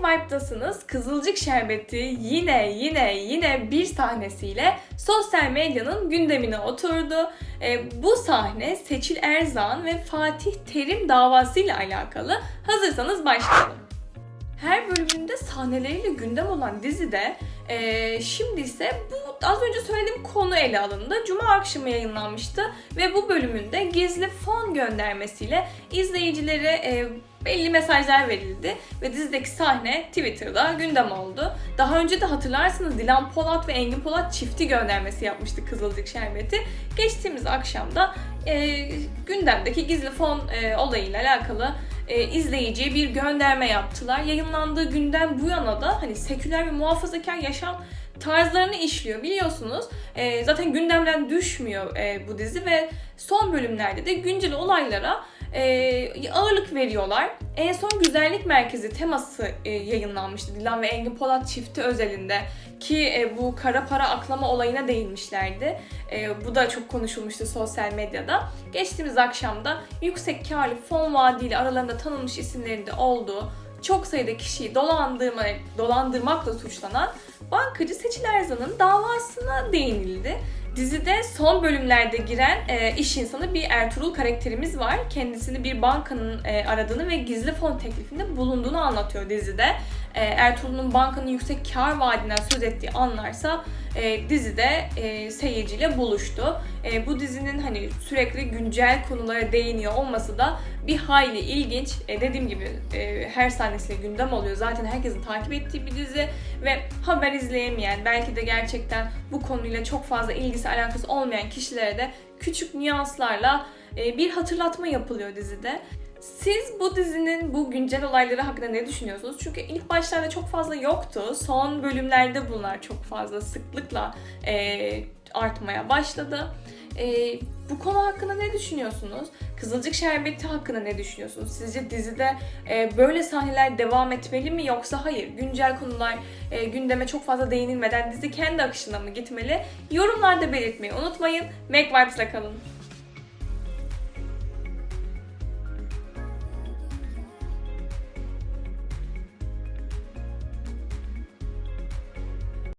MacVibe'dasınız. Kızılcık Şerbeti yine yine yine bir sahnesiyle sosyal medyanın gündemine oturdu. E, bu sahne Seçil Erzan ve Fatih Terim davasıyla alakalı. Hazırsanız başlayalım. Her bölümünde sahneleriyle gündem olan dizide e, şimdi ise bu az önce söylediğim konu ele alındı. Cuma akşamı yayınlanmıştı ve bu bölümünde gizli fon göndermesiyle izleyicilere e, belli mesajlar verildi ve dizideki sahne Twitter'da gündem oldu. Daha önce de hatırlarsınız Dilan Polat ve Engin Polat çifti göndermesi yapmıştı Kızılcık Şerbeti. Geçtiğimiz akşamda e, gündemdeki gizli fon e, olayıyla alakalı e, izleyiciye bir gönderme yaptılar. Yayınlandığı günden bu yana da hani seküler ve muhafazakar yaşam tarzlarını işliyor biliyorsunuz. E, zaten gündemden düşmüyor e, bu dizi ve son bölümlerde de güncel olaylara e, ağırlık veriyorlar. En son güzellik merkezi teması e, yayınlanmıştı Dilan ve Engin Polat çifti özelinde ki e, bu kara para aklama olayına değinmişlerdi. E, bu da çok konuşulmuştu sosyal medyada. Geçtiğimiz akşamda yüksek karlı fon vaadiyle aralarında tanınmış isimlerin de olduğu çok sayıda kişiyi dolandırma, dolandırmakla suçlanan bankacı Seçil Erzan'ın davasına değinildi. Dizide son bölümlerde giren e, iş insanı bir Ertuğrul karakterimiz var. Kendisini bir bankanın e, aradığını ve gizli fon teklifinde bulunduğunu anlatıyor dizide. E, Ertuğrul'un bankanın yüksek kar vaadinden söz ettiği anlarsa e, dizide e, seyirciyle buluştu. E, bu dizinin hani sürekli güncel konulara değiniyor olması da bir hayli ilginç. E, dediğim gibi e, her sahnesiyle gündem oluyor. Zaten herkesin takip ettiği bir dizi ve haber izleyemeyen, belki de gerçekten bu konuyla çok fazla ilgisi alakası olmayan kişilere de küçük nüanslarla e, bir hatırlatma yapılıyor dizide. Siz bu dizinin bu güncel olayları hakkında ne düşünüyorsunuz? Çünkü ilk başlarda çok fazla yoktu. Son bölümlerde bunlar çok fazla sıklıkla e, artmaya başladı. E, bu konu hakkında ne düşünüyorsunuz? Kızılcık Şerbeti hakkında ne düşünüyorsunuz? Sizce dizide e, böyle sahneler devam etmeli mi yoksa hayır? Güncel konular e, gündeme çok fazla değinilmeden dizi kendi akışına mı gitmeli? Yorumlarda belirtmeyi unutmayın. Make Vibes'la kalın.